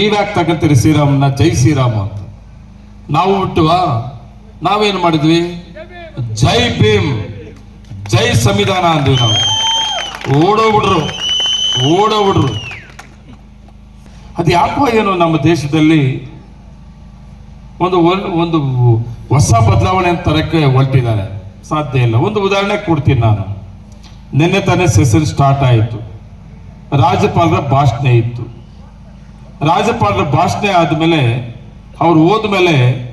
ನೀವ್ಯಾಕೆ ತಗಂತೀರಿ ಶ್ರೀರಾಮನ ಜೈ ಶ್ರೀರಾಮ ಅಂತ. ನಾವು ಹುಟ್ಟುವ ನಾವೇನು ಮಾಡಿದ್ವಿ? ಜೈ ಭೀಮ್, ಜೈ ಸಂವಿಧಾನ ಅಂದ್ವಿ ನಾವು. ಓಡೋಗ್ಬಿಡ್ರು ಓಡೋಗ್ಬಿಡ್ರು ಅದು ಯಾಕೋ ಏನು ನಮ್ಮ ದೇಶದಲ್ಲಿ ಒಂದು ಒಂದು ಹೊಸ ಬದಲಾವಣೆ ತರಕ್ಕೆ ಹೊರಟಿದ್ದಾರೆ. ಸಾಧ್ಯ ಇಲ್ಲ. ಒಂದು ಉದಾಹರಣೆ ಕೊಡ್ತೀನಿ ನಾನು. ನಿನ್ನೆ ತಾನೇ ಸೆಸನ್ ಸ್ಟಾರ್ಟ್ ಆಯಿತು. ರಾಜ್ಯಪಾಲರ ಭಾಷಣ ಇತ್ತು. ರಾಜ್ಯಪಾಲರ ಭಾಷಣ ಆದಮೇಲೆ ಅವ್ರು ಹೋದ್ಮೇಲೆ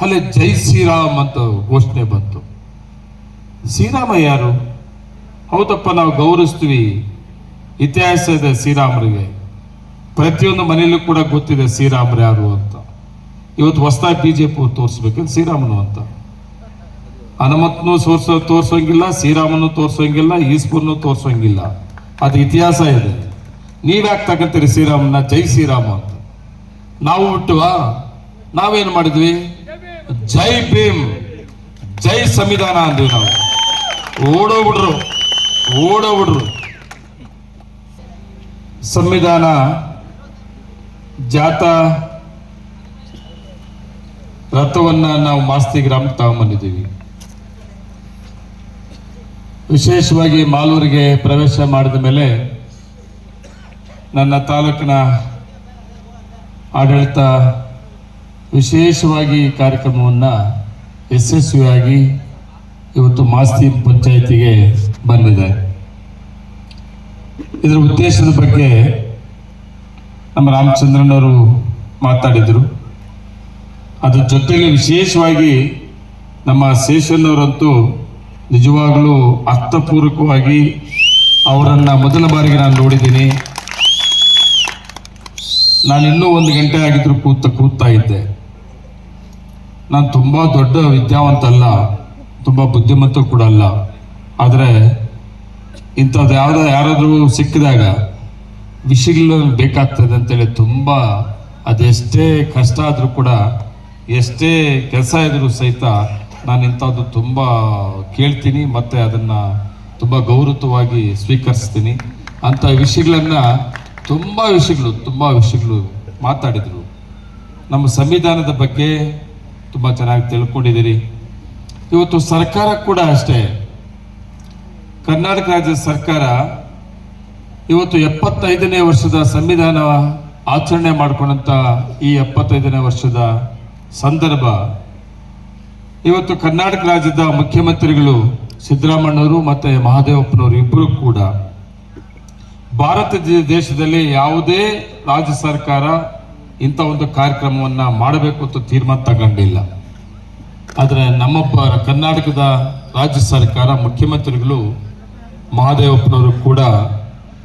ಅಲ್ಲಿ ಜೈ ಶ್ರೀರಾಮ್ ಅಂತ ಘೋಷಣೆ ಬಂತು. ಶ್ರೀರಾಮ ಯಾರು? ಹೌದಪ್ಪ, ನಾವು ಗೌರವಿಸ್ತೀವಿ. ಇತಿಹಾಸ ಇದೆ ಶ್ರೀರಾಮರಿಗೆ. ಪ್ರತಿಯೊಂದು ಮನೆಯಲ್ಲೂ ಕೂಡ ಗೊತ್ತಿದೆ ಶ್ರೀರಾಮರು ಯಾರು ಅಂತ. ಇವತ್ತು ಹೊಸದಾಗಿ ಬಿ ಜೆ ಪಿ ತೋರಿಸ್ಬೇಕಂದ್ರೆ ಶ್ರೀರಾಮನು ಅಂತ. ಹನುಮತ್ನು ತೋರ್ಸೋ ತೋರಿಸೋಂಗಿಲ್ಲ, ಶ್ರೀರಾಮನು ತೋರಿಸೋಂಗಿಲ್ಲ, ಈಶ್ವರನು ತೋರಿಸೋಂಗಿಲ್ಲ. ಅದು ಇತಿಹಾಸ ಇದೆ. ನೀವ್ಯಾಕೆ ತಗಂತೀರಿ ಶ್ರೀರಾಮನ? ಜೈ ಶ್ರೀರಾಮ ಅಂತ. ನಾವು ಹುಟ್ಟುವ, ನಾವೇನು ಮಾಡಿದ್ವಿ? ಜೈ ಭೀಮ್, ಜೈ ಸಂವಿಧಾನ ಅಂದ್ವಿ ನಾವು. ಓಡೋ ಬಿಡ್ರು ಓಡೋ ಬಿಡ್ರು ಸಂವಿಧಾನ, ಜಾತ, ರಥವನ್ನ ನಾವು ಮಾಸ್ತಿ ಗ್ರಾಮ ತಗೊಂಬಂದಿದ್ದೀವಿ. ವಿಶೇಷವಾಗಿ ಮಾಲೂರಿಗೆ ಪ್ರವೇಶ ಮಾಡಿದ ಮೇಲೆ ನನ್ನ ತಾಲೂಕಿನ ಆಡಳಿತ ವಿಶೇಷವಾಗಿ ಈ ಕಾರ್ಯಕ್ರಮವನ್ನು ಯಶಸ್ವಿಯಾಗಿ ಇವತ್ತು ಮಾಸ್ತಿ ಪಂಚಾಯಿತಿಗೆ ಬಂದಿದೆ. ಇದರ ಉದ್ದೇಶದ ಬಗ್ಗೆ ನಮ್ಮ ರಾಮಚಂದ್ರನವರು ಮಾತಾಡಿದರು. ಅದ್ರ ಜೊತೆಗೆ ವಿಶೇಷವಾಗಿ ನಮ್ಮ ಶೇಷನ್ನವರಂತೂ ನಿಜವಾಗಲೂ ಅರ್ಥಪೂರ್ವಕವಾಗಿ ಅವರನ್ನು ಮೊದಲ ಬಾರಿಗೆ ನಾನು ನೋಡಿದ್ದೀನಿ. ನಾನು ಇನ್ನೂ ಒಂದು ಗಂಟೆ ಆಗಿದ್ರು ಕೂತ ಕೂತಾ ಇದ್ದೆ. ನಾನು ತುಂಬ ದೊಡ್ಡ ವಿದ್ಯಾವಂತ ಅಲ್ಲ ತುಂಬ ಬುದ್ಧಿಮಂತ ಕೂಡ ಅಲ್ಲ. ಆದರೆ ಇಂಥದ್ದು ಯಾವುದೋ ಯಾರಾದರೂ ಸಿಕ್ಕಿದಾಗ ವಿಷಯಗಳು ಬೇಕಾಗ್ತದೆ ಅಂತೇಳಿ ತುಂಬ ಅದೆಷ್ಟೇ ಕಷ್ಟ ಆದರೂ ಕೂಡ, ಎಷ್ಟೇ ಕೆಲಸ ಇದ್ದರೂ ಸಹಿತ ನಾನು ಇಂಥದ್ದು ತುಂಬ ಕೇಳ್ತೀನಿ ಮತ್ತು ಅದನ್ನು ತುಂಬ ಗೌರವವಾಗಿ ಸ್ವೀಕರಿಸ್ತೀನಿ. ಅಂಥ ವಿಷಯಗಳನ್ನು ತುಂಬ ವಿಷಯಗಳು ತುಂಬ ವಿಷಯಗಳು ಮಾತಾಡಿದರು. ನಮ್ಮ ಸಂವಿಧಾನದ ಬಗ್ಗೆ ತುಂಬ ಚೆನ್ನಾಗಿ ತಿಳ್ಕೊಂಡಿದ್ದೀರಿ. ಇವತ್ತು ಸರ್ಕಾರ ಕೂಡ ಅಷ್ಟೇ. ಕರ್ನಾಟಕ ರಾಜ್ಯ ಸರ್ಕಾರ ಇವತ್ತು ಎಪ್ಪತ್ತೈದನೇ ವರ್ಷದ ಸಂವಿಧಾನ ಆಚರಣೆ ಮಾಡಿಕೊಂಡಂತ ಈ ಎಪ್ಪತ್ತೈದನೇ ವರ್ಷದ ಸಂದರ್ಭ. ಇವತ್ತು ಕರ್ನಾಟಕ ರಾಜ್ಯದ ಮುಖ್ಯಮಂತ್ರಿಗಳು ಸಿದ್ದರಾಮಣ್ಣವರು ಮತ್ತು ಮಹಾದೇವಪ್ಪನವರು ಇಬ್ಬರು ಕೂಡ ಭಾರತ ದೇಶದಲ್ಲಿ ಯಾವುದೇ ರಾಜ್ಯ ಸರ್ಕಾರ ಇಂಥ ಒಂದು ಕಾರ್ಯಕ್ರಮವನ್ನು ಮಾಡಬೇಕು ಅಂತ ತೀರ್ಮಾನ ತಗೊಂಡಿಲ್ಲ. ಆದರೆ ನಮ್ಮ ಕರ್ನಾಟಕದ ರಾಜ್ಯ ಸರ್ಕಾರ, ಮುಖ್ಯಮಂತ್ರಿಗಳು, ಮಹಾದೇವಪ್ಪನವರು ಕೂಡ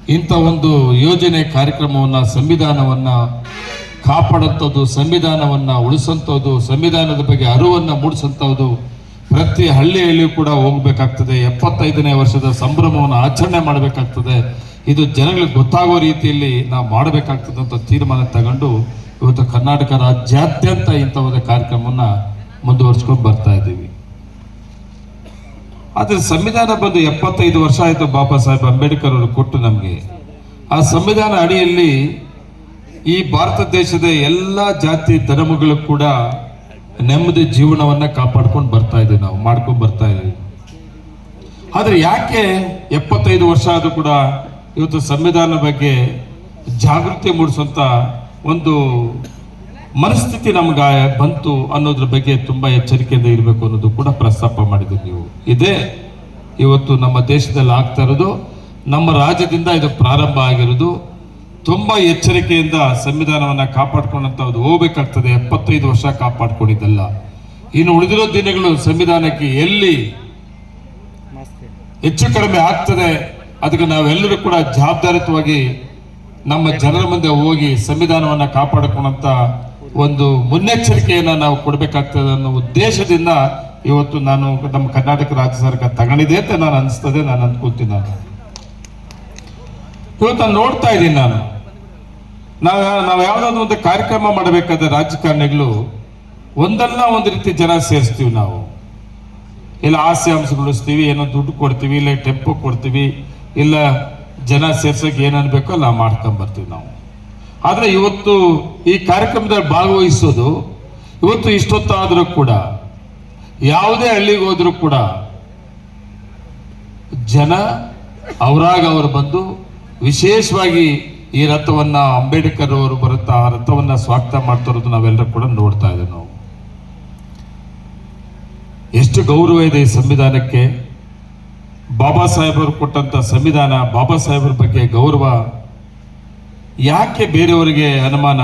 ಇಂಥ ಒಂದು ಯೋಜನೆ ಕಾರ್ಯಕ್ರಮವನ್ನು, ಸಂವಿಧಾನವನ್ನು ಕಾಪಾಡಂಥದ್ದು, ಸಂವಿಧಾನವನ್ನು ಉಳಿಸಂಥದ್ದು, ಸಂವಿಧಾನದ ಬಗ್ಗೆ ಅರಿವನ್ನು ಮೂಡಿಸಂಥದ್ದು ಪ್ರತಿ ಹಳ್ಳಿಯಲ್ಲಿಯೂ ಕೂಡ ಹೋಗಬೇಕಾಗ್ತದೆ. ಎಪ್ಪತ್ತೈದನೇ ವರ್ಷದ ಸಂಭ್ರಮವನ್ನು ಆಚರಣೆ ಮಾಡಬೇಕಾಗ್ತದೆ. ಇದು ಜನಗಳಿಗೆ ಗೊತ್ತಾಗೋ ರೀತಿಯಲ್ಲಿ ನಾವು ಮಾಡಬೇಕಾಗ್ತದಂಥ ಅಂತ ತೀರ್ಮಾನ ತಗೊಂಡು ಇವತ್ತು ಕರ್ನಾಟಕ ರಾಜ್ಯಾದ್ಯಂತ ಇಂಥ ಒಂದು ಕಾರ್ಯಕ್ರಮವನ್ನು ಮುಂದುವರ್ಸ್ಕೊಂಡು ಬರ್ತಾ ಇದ್ದೀವಿ. ಆದರೆ ಸಂವಿಧಾನ ಬಂದು ಎಪ್ಪತ್ತೈದು ವರ್ಷ ಆಯಿತು ಬಾಬಾ ಸಾಹೇಬ್ ಅಂಬೇಡ್ಕರ್ ಅವರು ಕೊಟ್ಟು ನಮಗೆ. ಆ ಸಂವಿಧಾನ ಅಡಿಯಲ್ಲಿ ಈ ಭಾರತ ದೇಶದ ಎಲ್ಲ ಜಾತಿ ಧರ್ಮಗಳು ಕೂಡ ನೆಮ್ಮದಿ ಜೀವನವನ್ನ ಕಾಪಾಡ್ಕೊಂಡು ಬರ್ತಾ ಇದ್ದೀವಿ ನಾವು, ಮಾಡ್ಕೊಂಡು ಬರ್ತಾ ಇದ್ದೀವಿ. ಆದರೆ ಯಾಕೆ ಎಪ್ಪತ್ತೈದು ವರ್ಷ ಆದ್ರೂ ಕೂಡ ಇವತ್ತು ಸಂವಿಧಾನ ಬಗ್ಗೆ ಜಾಗೃತಿ ಮೂಡಿಸುವಂತ ಒಂದು ಮನಸ್ಥಿತಿ ನಮ್ಗೆ ಬಂತು ಅನ್ನೋದ್ರ ಬಗ್ಗೆ ತುಂಬಾ ಎಚ್ಚರಿಕೆಯಿಂದ ಇರಬೇಕು ಅನ್ನೋದು ಕೂಡ ಪ್ರಸ್ತಾಪ ಮಾಡಿದ್ರಿ ನೀವು. ಇದೇ ಇವತ್ತು ನಮ್ಮ ದೇಶದಲ್ಲಿ ಆಗ್ತಾ ಇರೋದು ನಮ್ಮ ರಾಜ್ಯದಿಂದ ಇದು ಪ್ರಾರಂಭ ಆಗಿರೋದು. ತುಂಬಾ ಎಚ್ಚರಿಕೆಯಿಂದ ಸಂವಿಧಾನವನ್ನ ಕಾಪಾಡ್ಕೊಂಡಂತ ಅದು ಹೋಗ್ಬೇಕಾಗ್ತದೆ ಎಪ್ಪತ್ತೈದು ವರ್ಷ ಕಾಪಾಡ್ಕೊಂಡಿದ್ದಲ್ಲ. ಇನ್ನು ಉಳಿದಿರೋ ದಿನಗಳು ಸಂವಿಧಾನಕ್ಕೆ ಎಲ್ಲಿ ಹೆಚ್ಚು ಕಡಿಮೆ ಆಗ್ತದೆ ಅದಕ್ಕೆ ನಾವೆಲ್ಲರೂ ಕೂಡ ಜವಾಬ್ದಾರಿತವಾಗಿ ನಮ್ಮ ಜನರ ಮುಂದೆ ಹೋಗಿ ಸಂವಿಧಾನವನ್ನು ಕಾಪಾಡಿಕೊಂಡಂತ ಒಂದು ಮುನ್ನೆಚ್ಚರಿಕೆಯನ್ನು ನಾವು ಕೊಡಬೇಕಾಗ್ತದೆ ಅನ್ನೋ ಉದ್ದೇಶದಿಂದ ಇವತ್ತು ನಾನು ನಮ್ಮ ಕರ್ನಾಟಕ ರಾಜ್ಯ ಸರ್ಕಾರ ತಗೊಂಡಿದೆ ಅಂತ ನಾನು ಅನಿಸ್ತದೆ, ನಾನು ಅಂದ್ಕೊಳ್ತೀನಿ ನಾನು. ಇವತ್ತು ನಾನು ನೋಡ್ತಾ ಇದ್ದೀನಿ ನಾನು. ನಾವು ನಾವು ಯಾವ್ದಾದ್ರು ಒಂದು ಕಾರ್ಯಕ್ರಮ ಮಾಡಬೇಕಾದ ರಾಜಕಾರಣಿಗಳು ಒಂದಲ್ಲ ಒಂದು ರೀತಿ ಜನ ಸೇರಿಸ್ತೀವಿ ನಾವು. ಇಲ್ಲ ಆಸೆ ಅಂಶಗೊಳಿಸ್ತೀವಿ ಏನೋ ದುಡ್ಡು ಕೊಡ್ತೀವಿ, ಇಲ್ಲ ಟೆಂಪೋ ಕೊಡ್ತೀವಿ ಇಲ್ಲ, ಜನ ಸೇರ್ಸೋಕೆ ಏನು ಅನ್ಬೇಕೋ ಅಲ್ಲ ಮಾಡ್ಕೊಂಬರ್ತೀವಿ ನಾವು. ಆದರೆ ಇವತ್ತು ಈ ಕಾರ್ಯಕ್ರಮದಲ್ಲಿ ಭಾಗವಹಿಸೋದು, ಇವತ್ತು ಇಷ್ಟೊತ್ತಾದರೂ ಕೂಡ, ಯಾವುದೇ ಹಳ್ಳಿಗೆ ಹೋದರೂ ಕೂಡ, ಜನ ಅವರಾಗ ಅವರು ಬಂದು ವಿಶೇಷವಾಗಿ ಈ ರಥವನ್ನ ಅಂಬೇಡ್ಕರ್ ಅವರು ಬರುತ್ತಾ, ಆ ರಥವನ್ನ ಸ್ವಾಗತ ಮಾಡ್ತಾ ಇರೋದು ನಾವೆಲ್ಲರೂ ಕೂಡ ನೋಡ್ತಾ ಇದ್ದೇವೆ ನಾವು. ಎಷ್ಟು ಗೌರವ ಇದೆ ಈ ಸಂವಿಧಾನಕ್ಕೆ. ಬಾಬಾ ಸಾಹೇಬರು ಕೊಟ್ಟಂತ ಸಂವಿಧಾನ ಬಾಬಾ ಸಾಹೇಬರ ಬಗ್ಗೆ ಗೌರವ ಯಾಕೆ ಬೇರೆಯವರಿಗೆ ಅನುಮಾನ?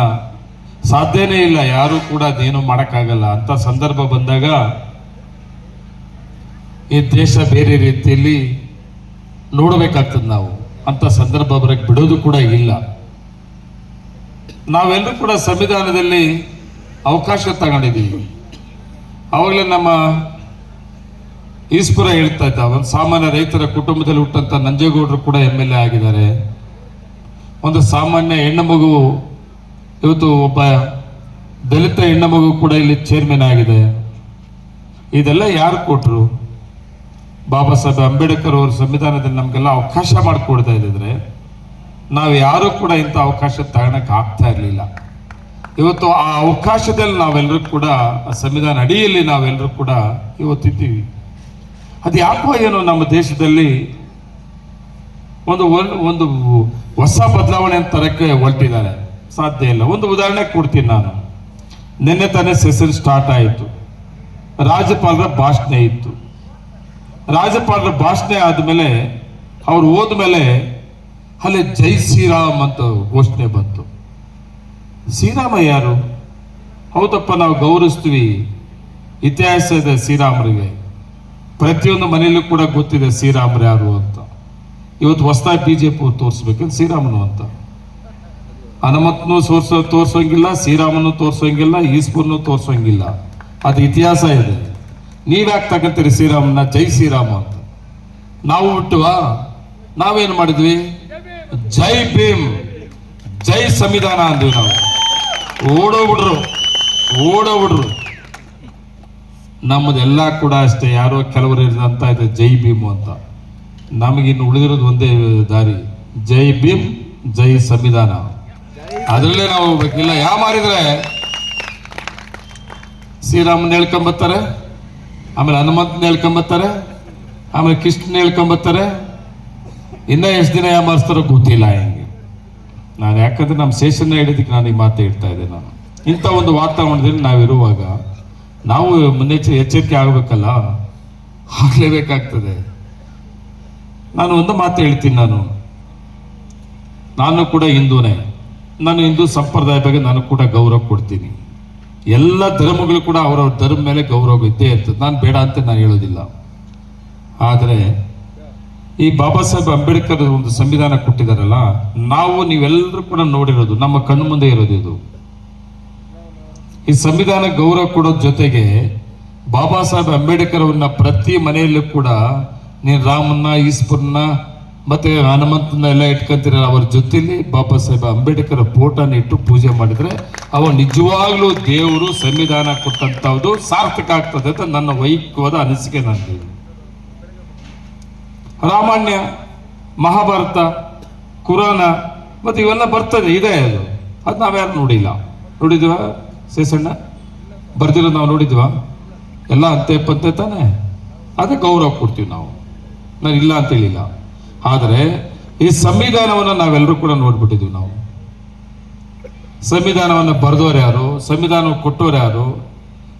ಸಾಧ್ಯನೇ ಇಲ್ಲ, ಯಾರು ಕೂಡ ಅದೇನು ಮಾಡೋಕ್ಕಾಗಲ್ಲ. ಅಂತ ಸಂದರ್ಭ ಬಂದಾಗ ಈ ದೇಶ ಬೇರೆ ರೀತಿಯಲ್ಲಿ ನೋಡಬೇಕಾಗ್ತದೆ ನಾವು. ಅಂತ ಸಂದರ್ಭ ಬರಕ್ಕೆ ಬಿಡೋದು ಕೂಡ ಇಲ್ಲ. ನಾವೆಲ್ಲರೂ ಕೂಡ ಸಂವಿಧಾನದಲ್ಲಿ ಅವಕಾಶ ತಗೊಂಡಿದ್ದೀವಿ. ಆವಾಗಲೇ ನಮ್ಮ ಈಸ್ಪುರ ಹೇಳ್ತಾ ಇದ್ದ, ಒಂದು ಸಾಮಾನ್ಯ ರೈತರ ಕುಟುಂಬದಲ್ಲಿ ಹುಟ್ಟಂತ ನಂಜೇಗೌಡರು ಕೂಡ ಎಂ ಎಲ್ ಎ ಆಗಿದ್ದಾರೆ. ಒಂದು ಸಾಮಾನ್ಯ ಹೆಣ್ಣು ಮಗು, ಇವತ್ತು ಒಬ್ಬ ದಲಿತ ಹೆಣ್ಣು ಮಗು ಕೂಡ ಇಲ್ಲಿ ಚೇರ್ಮನ್ ಆಗಿದೆ. ಇದೆಲ್ಲ ಯಾರು ಕೊಟ್ಟರು ಬಾಬಾ ಸಾಹೇಬ್ ಅಂಬೇಡ್ಕರ್ ಅವರು ಸಂವಿಧಾನದಲ್ಲಿ ನಮಗೆಲ್ಲ ಅವಕಾಶ ಮಾಡಿಕೊಡ್ತಾ ಇದ್ದಿದ್ರೆ, ನಾವು ಯಾರು ಕೂಡ ಇಂಥ ಅವಕಾಶ ತಗೊಳಕ್ ಆಗ್ತಾ ಇರಲಿಲ್ಲ. ಇವತ್ತು ಆ ಅವಕಾಶದಲ್ಲಿ ನಾವೆಲ್ಲರೂ ಕೂಡ, ಆ ಸಂವಿಧಾನ ಅಡಿಯಲ್ಲಿ ನಾವೆಲ್ಲರೂ ಕೂಡ ಇವತ್ತಿದ್ದೀವಿ. ಅದು ಯಾಕೋ ಏನೋ ನಮ್ಮ ದೇಶದಲ್ಲಿ ಒಂದು ಒಂದು ಹೊಸ ಬದಲಾವಣೆ ತರಕ್ಕೆ ಹೊರಟಿದ್ದಾರೆ. ಸಾಧ್ಯ ಇಲ್ಲ. ಒಂದು ಉದಾಹರಣೆ ಕೊಡ್ತೀನಿ ನಾನು. ನಿನ್ನೆ ತಾನೇ ಸೆಷನ್ ಸ್ಟಾರ್ಟ್ ಆಯಿತು. ರಾಜ್ಯಪಾಲರ ಭಾಷಣ ಇತ್ತು. ರಾಜ್ಯಪಾಲರ ಭಾಷಣ ಆದಮೇಲೆ ಅವ್ರು ಹೋದ್ಮೇಲೆ ಅಲ್ಲಿ ಜೈ ಶ್ರೀರಾಮ್ ಅಂತ ಘೋಷಣೆ ಬಂತು. ಶ್ರೀರಾಮ ಯಾರು? ಹೌದಪ್ಪ, ನಾವು ಗೌರವಿಸ್ತೀವಿ. ಇತಿಹಾಸ ಇದೆ ಶ್ರೀರಾಮರಿಗೆ. ಪ್ರತಿಯೊಂದು ಮನೆಯಲ್ಲೂ ಕೂಡ ಗೊತ್ತಿದೆ ಶ್ರೀರಾಮರು ಯಾರು ಅಂತ. ಇವತ್ತು ಹೊಸದಾಗಿ ಬಿ ಜೆ ಪಿ ತೋರಿಸ್ಬೇಕಂದ್ರೆ ಶ್ರೀರಾಮನು ಅಂತ. ಹನುಮತ್ನು ತೋರ್ಸೋ ತೋರಿಸೋಂಗಿಲ್ಲ, ಶ್ರೀರಾಮನು ತೋರಿಸೋಂಗಿಲ್ಲ, ಈಶ್ವರನು ತೋರಿಸೋಂಗಿಲ್ಲ. ಅದು ಇತಿಹಾಸ ಇದೆ. ನೀವ್ಯಾಕೆ ತಗಂತೀರಿ ಶ್ರೀರಾಮನ ಜೈ ಶ್ರೀರಾಮ ಅಂತ. ನಾವು ಹುಟ್ಟುವ ನಾವೇನು ಮಾಡಿದ್ವಿ? ಜೈ ಭೀಮ್, ಜೈ ಸಂವಿಧಾನ ಅಂದ್ವಿ ನಾವು. ಓಡೋಗ್ಬಿಡ್ರು ಓಡೋಗ್ಬಿಡ್ರು ನಮ್ಮದೆಲ್ಲ ಕೂಡ ಅಷ್ಟೇ. ಯಾರೋ ಕೆಲವರು ಅಂತ ಇದೆ ಜೈ ಭೀಮ್ ಅಂತ. ನಮಗಿನ್ನು ಉಳಿದಿರೋದು ಒಂದೇ ದಾರಿ. ಜೈ ಭೀಮ್, ಜೈ ಸಂವಿಧಾನ. ಅದರಲ್ಲೇ ನಾವು ಹೋಗ್ಬೇಕಿಲ್ಲ ಯಾವ ಮಾರಿದ್ರೆ? ಶ್ರೀರಾಮನ್ ಹೇಳ್ಕೊಂಬತ್ತಾರೆ ಆಮೇಲೆ ಹನುಮಂತನ ಹೇಳ್ಕೊಂಬತ್ತಾರೆ ಆಮೇಲೆ ಕೃಷ್ಣನ ಹೇಳ್ಕೊಂಬತ್ತಾರೆ ಇನ್ನ ಎಷ್ಟು ದಿನ ಯಾಮಾರಿಸ್ತಾರೋ ಗೊತ್ತಿಲ್ಲ ಹೆಂಗೆ. ನಾನು ಯಾಕಂದ್ರೆ ನಮ್ಮ ಶೇಷನ್ನ ಹಿಡಿದಕ್ಕೆ ನಾನು ಈ ಮಾತು ಹೇಳ್ತಾ ಇದ್ದೆ ನಾನು. ಇಂಥ ಒಂದು ವಾತಾವರಣದಲ್ಲಿ ನಾವಿರುವಾಗ ನಾವು ಮುನ್ನೆಚ್ಚರಿ ಎಚ್ಚರಿಕೆ ಆಗಬೇಕಲ್ಲ? ಆಗಲೇಬೇಕಾಗ್ತದೆ. ನಾನು ಒಂದು ಮಾತು ಹೇಳ್ತೀನಿ ನಾನು. ನಾನು ಕೂಡ ಹಿಂದೂನೇ. ನಾನು ಹಿಂದೂ ಸಂಪ್ರದಾಯ ಬಗ್ಗೆ ನಾನು ಕೂಡ ಗೌರವ ಕೊಡ್ತೀನಿ. ಎಲ್ಲ ಧರ್ಮಗಳು ಕೂಡ ಅವರವ್ರ ಧರ್ಮ ಮೇಲೆ ಗೌರವ ಇದ್ದೇ ಇರ್ತದೆ. ನಾನು ಬೇಡ ಅಂತ ನಾನು ಹೇಳೋದಿಲ್ಲ. ಆದರೆ ಈ ಬಾಬಾ ಸಾಹೇಬ್ ಅಂಬೇಡ್ಕರ್ ಒಂದು ಸಂವಿಧಾನ ಕೊಟ್ಟಿದ್ದಾರಲ್ಲ, ನಾವು ನೀವೆಲ್ಲರೂ ಕೂಡ ನೋಡಿರೋದು, ನಮ್ಮ ಕಣ್ಣು ಮುಂದೆ ಇರೋದು ಇದು. ಈ ಸಂವಿಧಾನ ಗೌರವ ಕೊಡೋದ ಜೊತೆಗೆ ಬಾಬಾ ಸಾಹೇಬ್ ಅಂಬೇಡ್ಕರ್ ಅವ್ರನ್ನ ಪ್ರತಿ ಮನೆಯಲ್ಲೂ ಕೂಡ ನೀನು ರಾಮನ್ನ, ಈಶ್ವರನ್ನ ಮತ್ತೆ ಹನುಮಂತನ ಎಲ್ಲ ಇಟ್ಕೊಂತೀರಲ್ಲ, ಅವ್ರ ಜೊತೆಲಿ ಬಾಬಾ ಸಾಹೇಬ್ ಅಂಬೇಡ್ಕರ್ ಫೋಟೋನ ಇಟ್ಟು ಪೂಜೆ ಮಾಡಿದ್ರೆ ಅವ ನಿಜವಾಗ್ಲೂ ದೇವರು ಸಂವಿಧಾನ ಕೊಟ್ಟಂಥದ್ದು ಸಾರ್ಥಕ ಆಗ್ತದೆ ಅಂತ ನನ್ನ ವೈಯಕ್ತಿಕವಾದ ಅನಿಸಿಕೆ ನನಗೆ ರಾಮಾಯಣ, ಮಹಾಭಾರತ, ಕುರಾನ ಮತ್ತೆ ಇವೆಲ್ಲ ಬರ್ತದೆ, ಇದೆ ಅದು. ಅದು ನಾವ್ಯಾರು ನೋಡಿಲ್ಲ. ನೋಡಿದ್ವಾ? ಶೇಷಣ್ಣ ಬರ್ದಿರೋದು ನಾವು ನೋಡಿದ್ವಾ? ಎಲ್ಲ ಅಂತೆ ಪಂತೆ ತಾನೆ? ಅದೇ ಗೌರವ ಕೊಡ್ತೀವಿ ನಾವು. ನಾನು ಇಲ್ಲ ಅಂತ ಹೇಳಿಲ್ಲ. ಆದರೆ ಈ ಸಂವಿಧಾನವನ್ನು ನಾವೆಲ್ಲರೂ ಕೂಡ ನೋಡ್ಬಿಟ್ಟಿದ್ದೀವಿ ನಾವು. ಸಂವಿಧಾನವನ್ನು ಬರೆದವರು ಯಾರು? ಸಂವಿಧಾನ ಕೊಟ್ಟವರು ಯಾರು?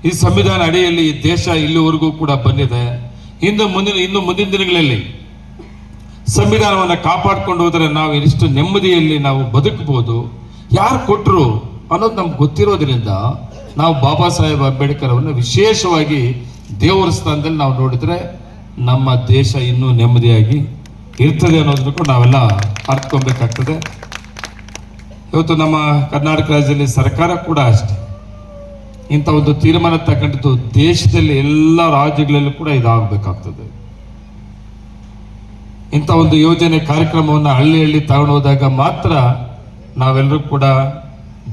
ಈ ಸಂವಿಧಾನ ಅಡಿಯಲ್ಲಿ ಈ ದೇಶ ಇಲ್ಲಿವರೆಗೂ ಕೂಡ ಬಂದಿದೆ. ಇನ್ನು ಮುಂದಿನ ಇನ್ನು ಮುಂದಿನ ದಿನಗಳಲ್ಲಿ ಸಂವಿಧಾನವನ್ನು ಕಾಪಾಡ್ಕೊಂಡು ಹೋದರೆ ನಾವು ಇಷ್ಟು ನೆಮ್ಮದಿಯಲ್ಲಿ ನಾವು ಬದುಕಬಹುದು ಯಾರು ಕೊಟ್ಟರು ಅನ್ನೋದು ನಮ್ಗೆ ಗೊತ್ತಿರೋದ್ರಿಂದ ನಾವು ಬಾಬಾ ಸಾಹೇಬ್ ಅಂಬೇಡ್ಕರ್ ಅವರನ್ನು ವಿಶೇಷವಾಗಿ ದೇವರ ಸ್ಥಾನದಲ್ಲಿ ನಾವು ನೋಡಿದ್ರೆ ನಮ್ಮ ದೇಶ ಇನ್ನೂ ನೆಮ್ಮದಿಯಾಗಿ ಇರ್ತದೆ ಅನ್ನೋದಕ್ಕೂ ನಾವೆಲ್ಲ ಅರ್ಥಕೊಬೇಕಾಗ್ತದೆ ಇವತ್ತು ನಮ್ಮ ಕರ್ನಾಟಕ ರಾಜ್ಯದಲ್ಲಿ ಸರ್ಕಾರ ಕೂಡ ಅಷ್ಟೇ. ಇಂಥ ಒಂದು ತೀರ್ಮಾನ ತಗೊಂಡಿದ್ದು ದೇಶದಲ್ಲಿ ಎಲ್ಲ ರಾಜ್ಯಗಳಲ್ಲೂ ಕೂಡ ಇದಾಗಬೇಕಾಗ್ತದೆ. ಇಂಥ ಒಂದು ಯೋಜನೆ ಕಾರ್ಯಕ್ರಮವನ್ನು ಹಳ್ಳಿ ಹಳ್ಳಿ ತಗೊಂಡು ಹೋದಾಗ ಮಾತ್ರ ನಾವೆಲ್ಲರೂ ಕೂಡ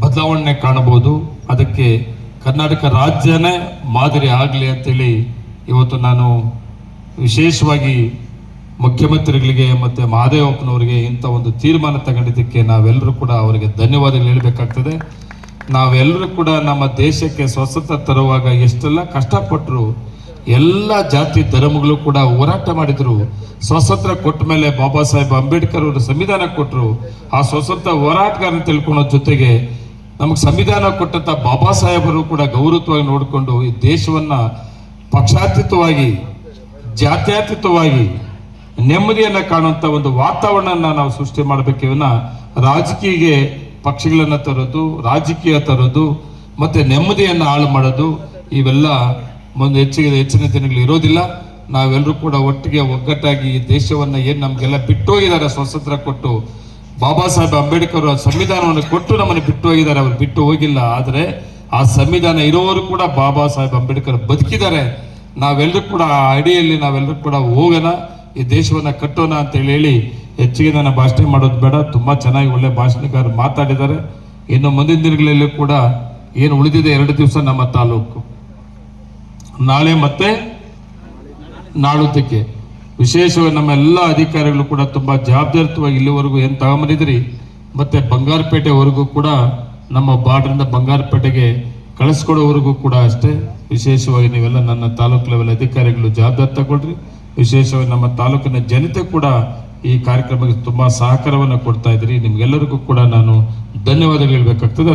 ಬದಲಾವಣೆ ಕಾಣಬಹುದು. ಅದಕ್ಕೆ ಕರ್ನಾಟಕ ರಾಜ್ಯನೇ ಮಾದರಿ ಆಗಲಿ ಅಂತೇಳಿ ಇವತ್ತು ನಾನು ವಿಶೇಷವಾಗಿ ಮುಖ್ಯಮಂತ್ರಿಗಳಿಗೆ ಮತ್ತು ಮಹಾದೇವಪ್ಪನವರಿಗೆ ಇಂಥ ಒಂದು ತೀರ್ಮಾನ ತಗೊಂಡಿದ್ದಕ್ಕೆ ನಾವೆಲ್ಲರೂ ಕೂಡ ಅವರಿಗೆ ಧನ್ಯವಾದಗಳು ಹೇಳಬೇಕಾಗ್ತದೆ. ನಾವೆಲ್ಲರೂ ಕೂಡ ನಮ್ಮ ದೇಶಕ್ಕೆ ಸ್ವತಂತ್ರ ತರುವಾಗ ಎಷ್ಟೆಲ್ಲ ಕಷ್ಟಪಟ್ಟರು ಎಲ್ಲ ಜಾತಿ ಧರ್ಮಗಳು ಕೂಡ ಹೋರಾಟ ಮಾಡಿದ್ರು. ಸ್ವಾತಂತ್ರ್ಯ ಕೊಟ್ಟ ಮೇಲೆ ಬಾಬಾ ಸಾಹೇಬ್ ಅಂಬೇಡ್ಕರ್ ಅವರು ಸಂವಿಧಾನ ಕೊಟ್ಟರು ಆ ಸ್ವತಂತ್ರ ಹೋರಾಟಗಾರನ ತಿಳ್ಕೊಳ್ಳೋ ಜೊತೆಗೆ ನಮಗೆ ಸಂವಿಧಾನ ಕೊಟ್ಟಂತ ಬಾಬಾ ಸಾಹೇಬರು ಕೂಡ ಗೌರವವಾಗಿ ನೋಡಿಕೊಂಡು ಈ ದೇಶವನ್ನ ಪಕ್ಷಾತೀತವಾಗಿ, ಜಾತ್ಯಾತೀತವಾಗಿ ನೆಮ್ಮದಿಯನ್ನ ಕಾಣುವಂತ ಒಂದು ವಾತಾವರಣನ ನಾವು ಸೃಷ್ಟಿ ಮಾಡಬೇಕಿವನ್ನ ರಾಜಕೀಯ ಪಕ್ಷಗಳನ್ನ ತರೋದು, ರಾಜಕೀಯ ತರೋದು, ಮತ್ತೆ ನೆಮ್ಮದಿಯನ್ನ ಹಾಳು ಮಾಡೋದು, ಇವೆಲ್ಲ ಒಂದು ಹೆಚ್ಚಿಗೆ ಹೆಚ್ಚಿನ ದಿನಗಳು ಇರೋದಿಲ್ಲ. ನಾವೆಲ್ಲರೂ ಕೂಡ ಒಟ್ಟಿಗೆ ಒಗ್ಗಟ್ಟಾಗಿ ಈ ದೇಶವನ್ನ ಏನು ನಮಗೆಲ್ಲ ಬಿಟ್ಟು ಹೋಗಿದ್ದಾರೆ ಸ್ವತಂತ್ರ ಕೊಟ್ಟು. ಬಾಬಾ ಸಾಹೇಬ್ ಅಂಬೇಡ್ಕರ್ ಸಂವಿಧಾನವನ್ನು ಕೊಟ್ಟು ನಮ್ಮನ್ನು ಬಿಟ್ಟು ಹೋಗಿದ್ದಾರೆ, ಅವ್ರು ಬಿಟ್ಟು ಹೋಗಿಲ್ಲ. ಆದರೆ ಆ ಸಂವಿಧಾನ ಇರೋರು ಕೂಡ ಬಾಬಾ ಸಾಹೇಬ್ ಅಂಬೇಡ್ಕರ್ ಬದುಕಿದ್ದಾರೆ. ನಾವೆಲ್ಲರೂ ಕೂಡ ಆ ಅಡಿಯಲ್ಲಿ ನಾವೆಲ್ಲರೂ ಕೂಡ ಹೋಗೋಣ, ಈ ದೇಶವನ್ನ ಕಟ್ಟೋಣ ಅಂತ ಹೇಳಿ ಹೇಳಿ ಹೆಚ್ಚಿಗೆ ನನ್ನ ಭಾಷಣ ಮಾಡೋದು ಬೇಡ. ತುಂಬಾ ಚೆನ್ನಾಗಿ ಒಳ್ಳೆ ಭಾಷಣಕಾರರು ಮಾತಾಡಿದ್ದಾರೆ. ಇನ್ನು ಮುಂದಿನ ದಿನಗಳಲ್ಲಿ ಕೂಡ ಏನು ಉಳಿದಿದೆ ಎರಡು ದಿವಸ ನಮ್ಮ ತಾಲೂಕು. ನಾಳೆ ಮತ್ತೆ ನಾಳುತ್ತಕ್ಕೆ ವಿಶೇಷವಾಗಿ ನಮ್ಮ ಎಲ್ಲ ಅಧಿಕಾರಿಗಳು ಕೂಡ ತುಂಬಾ ಜವಾಬ್ದಾರಿತವಾಗಿ ಇಲ್ಲಿವರೆಗೂ ಏನು ತಗೊಂಬಂದಿದ್ರಿ ಮತ್ತೆ ಬಂಗಾರಪೇಟೆವರೆಗೂ ಕೂಡ ನಮ್ಮ ಬಾರ್ಡ್ರಿಂದ ಬಂಗಾರಪೇಟೆಗೆ ಕಳಿಸ್ಕೊಡೋವರೆಗೂ ಕೂಡ ಅಷ್ಟೇ. ವಿಶೇಷವಾಗಿ ನೀವೆಲ್ಲ ನನ್ನ ತಾಲೂಕು ಲೆವೆಲ್ ಅಧಿಕಾರಿಗಳು ಜವಾಬ್ದಾರಿ ತಗೊಳ್ರಿ. ವಿಶೇಷವಾಗಿ ನಮ್ಮ ತಾಲೂಕಿನ ಜನತೆ ಕೂಡ ಈ ಕಾರ್ಯಕ್ರಮಕ್ಕೆ ತುಂಬಾ ಸಹಕಾರವನ್ನು ಕೊಡ್ತಾ ಇದ್ರಿ ನಿಮ್ಗೆಲ್ಲರಿಗೂ ಕೂಡ ನಾನು ಧನ್ಯವಾದಗಳು ಹೇಳ್ಬೇಕಾಗ್ತದೆ.